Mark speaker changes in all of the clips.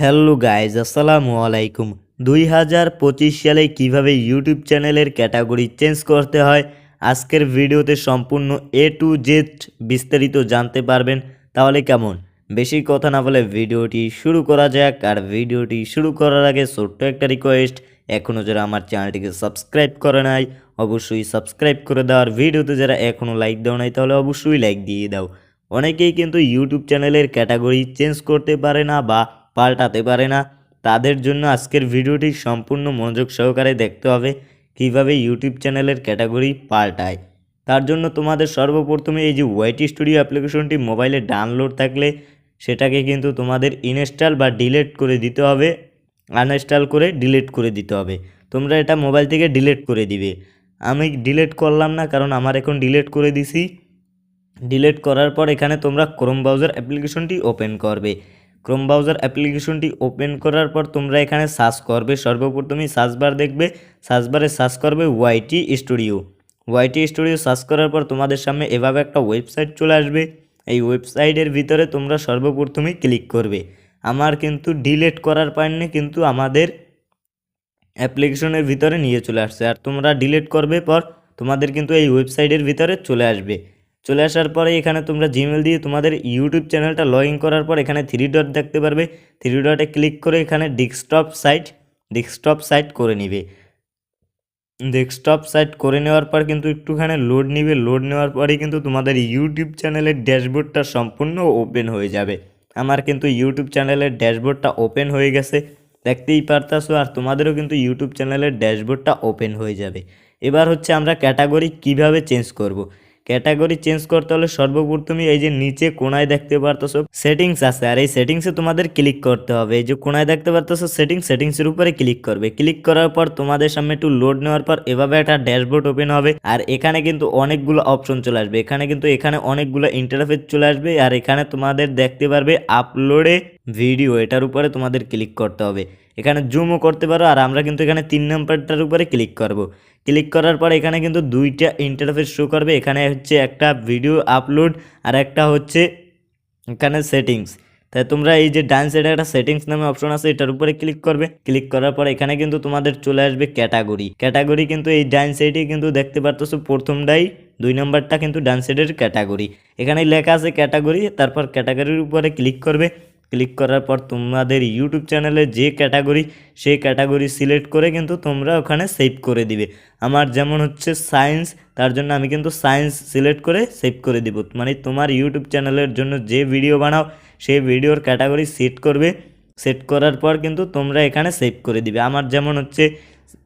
Speaker 1: Hello guys আসসালামু আলাইকুম। দুই হাজার পঁচিশ সালে কীভাবে ইউটিউব চ্যানেলের ক্যাটাগরি চেঞ্জ করতে হয়, আজকের ভিডিওতে সম্পূর্ণ এ টু জেড বিস্তারিত জানতে পারবেন, তাহলে কেমন? বেশি কথা না বলে ভিডিওটি শুরু করা যাক, আর ভিডিওটি শুরু করার আগে ছোট্ট একটা রিকোয়েস্ট এখনও যারা আমার চ্যানেলটিকে সাবস্ক্রাইব করে নাই, অবশ্যই সাবস্ক্রাইব করে দাও, আর ভিডিওতে যারা এখনও লাইক দাও নাই, তাহলে অবশ্যই লাইক দিয়ে দাও। অনেকেই কিন্তু ইউটিউব চ্যানেলের ক্যাটাগরি চেঞ্জ করতে পারে না বা পাল্টাতে পারে না। তাদের জন্য আজকের ভিডিওটি সম্পূর্ণ মনোযোগ সহকারে দেখতে হবে, কীভাবে ইউটিউব চ্যানেলের ক্যাটাগরি পাল্টায়। তার জন্য তোমাদের সর্বপ্রথমে এই যে ওয়াইটি স্টুডিও অ্যাপ্লিকেশনটি মোবাইলে ডাউনলোড থাকলে, সেটাকে কিন্তু তোমাদের ইনস্টল বা ডিলেট করে দিতে হবে। আনইনস্টল করে ডিলিট করে দিতে হবে। তোমরা এটা মোবাইল থেকে ডিলেট করে দিবে। আমি ডিলেট করলাম না, কারণ আমার এখন ডিলেট করে দিছি। ডিলেট করার পর এখানে তোমরা ক্রোম ব্রাউজার অ্যাপ্লিকেশনটি ওপেন করবে। ক্রোম ব্রাউজার অ্যাপ্লিকেশনটি ওপেন করার পর তোমরা এখানে সার্চ করবে। সর্বপ্রথমেই সার্চ বার দেখবে। সার্চ বারে সার্চ করবে YT studio YT studio search করার পর তোমাদের সামনে এভাবে একটা ওয়েবসাইট চলে আসবে। এই ওয়েবসাইটের ভিতরে তোমরা সর্বপ্রথমেই ক্লিক করবে। আমার কিন্তু ডিলিট করার পাইনি কিন্তু আমাদের অ্যাপ্লিকেশনের ভিতরে নিয়ে চলে আসছে। আর তোমরা ডিলিট করবে পর তোমাদের কিন্তু এই ওয়েবসাইটের ভিতরে চলে আসবে। চলে আসার পরে এখানে তোমরা জিমেল দিয়ে তোমাদের ইউটিউব চ্যানেলটা লগ ইন করার পর এখানে থ্রি ডট দেখতে পারবে। থ্রি ডটে ক্লিক করে এখানে ডেস্কটপ সাইট ডেস্কটপ সাইট করে নিবে। ডেস্কটপ সাইট করে নেওয়ার পর কিন্তু একটুখানি লোড নিবে। লোড নেওয়ার পরে কিন্তু তোমাদের ইউটিউব চ্যানেলের ড্যাশবোর্ডটা সম্পূর্ণ ওপেন হয়ে যাবে। আমার কিন্তু ইউটিউব চ্যানেলের ড্যাশবোর্ডটা ওপেন হয়ে গেছে। দেখতেই পারতাসো আর তোমাদেরও কিন্তু ইউটিউব চ্যানেলের ড্যাশবোর্ডটা ওপেন হয়ে যাবে। এবার হচ্ছে আমরা ক্যাটাগরি কীভাবে চেঞ্জ করব। ক্যাটাগরি চেঞ্জ করতে হলে সর্বপ্রথমে এই যে নিচে কোনায় দেখতে পারতেছো, সেটিংস আছে। আর এই সেটিংসে তোমাদের ক্লিক করতে হবে। এই যে কোনায় দেখতে পারতেছো, সেটিংস, সেটিংসের উপরে ক্লিক করবে। ক্লিক করার পর তোমাদের সামনে একটু লোড নেওয়ার পর এভাবে একটা ড্যাশবোর্ড ওপেন হবে। আর এখানে কিন্তু অনেকগুলো অপশন চলে আসবে। এখানে কিন্তু এখানে অনেকগুলো ইন্টারফেস চলে আসবে। আর এখানে তোমাদের দেখতে পারবে আপলোডে ভিডিও এটার উপরে তোমাদের ক্লিক করতে হবে। এখানে জুমও করতে পারো, আর আমরা কিন্তু এখানে তিন নাম্বারটার উপরে ক্লিক করব। ক্লিক করার পর এখানে কিন্তু দুইটা ইন্টারফেস শো করবে। এখানে হচ্ছে একটা ভিডিও আপলোড আর একটা হচ্ছে এখানে সেটিংস তাই তোমরা এই যে ডান সাইডে একটা সেটিংস নামে অপশন আছে, এটার উপরে ক্লিক করবে। ক্লিক করার পর এখানে কিন্তু তোমাদের চলে আসবে ক্যাটাগরি ক্যাটাগরি কিন্তু এই ডান সাইডে কিন্তু দেখতে পারতেছো, প্রথমটাই দুই নম্বরটা কিন্তু ডান সাইডের ক্যাটাগরি এখানে লেখা আছে ক্যাটাগরি তারপর ক্যাটাগরির উপরে ক্লিক করবে। ক্লিক করার পর তোমাদের ইউটিউব চ্যানেলে যে ক্যাটাগরি, সেই ক্যাটাগরি সিলেক্ট করে কিন্তু তোমরা ওখানে সেভ করে দিবে। আমার যেমন হচ্ছে সায়েন্স, তার জন্য আমি কিন্তু সায়েন্স সিলেক্ট করে সেভ করে দিব। মানে তোমার ইউটিউব চ্যানেলের জন্য যে ভিডিও বানাও, সেই ভিডিওর ক্যাটাগরি সেট করবে। সেট করার পর কিন্তু তোমরা এখানে সেভ করে দিবে। আমার যেমন হচ্ছে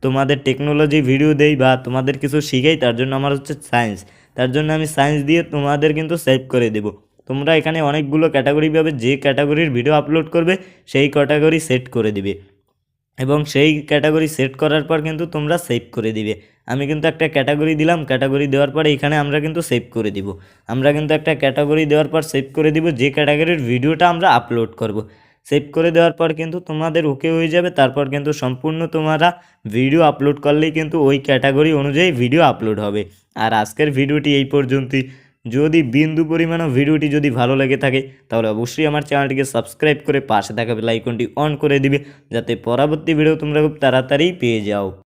Speaker 1: তোমাদের টেকনোলজি ভিডিও দেই বা তোমাদের কিছু শিখাই, তার জন্য আমার হচ্ছে সায়েন্স। তার জন্য আমি সায়েন্স দিয়ে তোমাদের কিন্তু সেভ করে দেবো। তোমরা এখানে অনেকগুলো ক্যাটাগরি পাবে, যে ক্যাটাগরির ভিডিও আপলোড করবে, সেই ক্যাটাগরি সেট করে দিবে। এবং সেই ক্যাটাগরি সেট করার পর কিন্তু তোমরা সেভ করে দিবে। আমি কিন্তু একটা ক্যাটাগরি দিলাম, ক্যাটাগরি দেওয়ার পর এখানে আমরা কিন্তু সেভ করে দিব। আমরা কিন্তু একটা ক্যাটাগরি দেওয়ার পর সেভ করে দিব, যে ক্যাটাগরির ভিডিওটা আমরা আপলোড করব। সেভ করে দেওয়ার পর কিন্তু তোমাদের ওকে হয়ে যাবে, তারপর কিন্তু সম্পূর্ণ তোমরা ভিডিও আপলোড করলেই কিন্তু ওই ক্যাটাগরি অনুযায়ী ভিডিও আপলোড হবে। আর আজকের ভিডিওটি এই পর্যন্তই। যদি বিন্দু পরিমাণও ভিডিওটি যদি ভালো লেগে থাকে, তাহলে অবশ্যই আমার চ্যানেলটিকে সাবস্ক্রাইব করে পাশে থাকা বেলাইকনটি অন করে দিবে, যাতে পরবর্তী ভিডিও তোমরা খুব তাড়াতাড়ি পেয়ে যাও।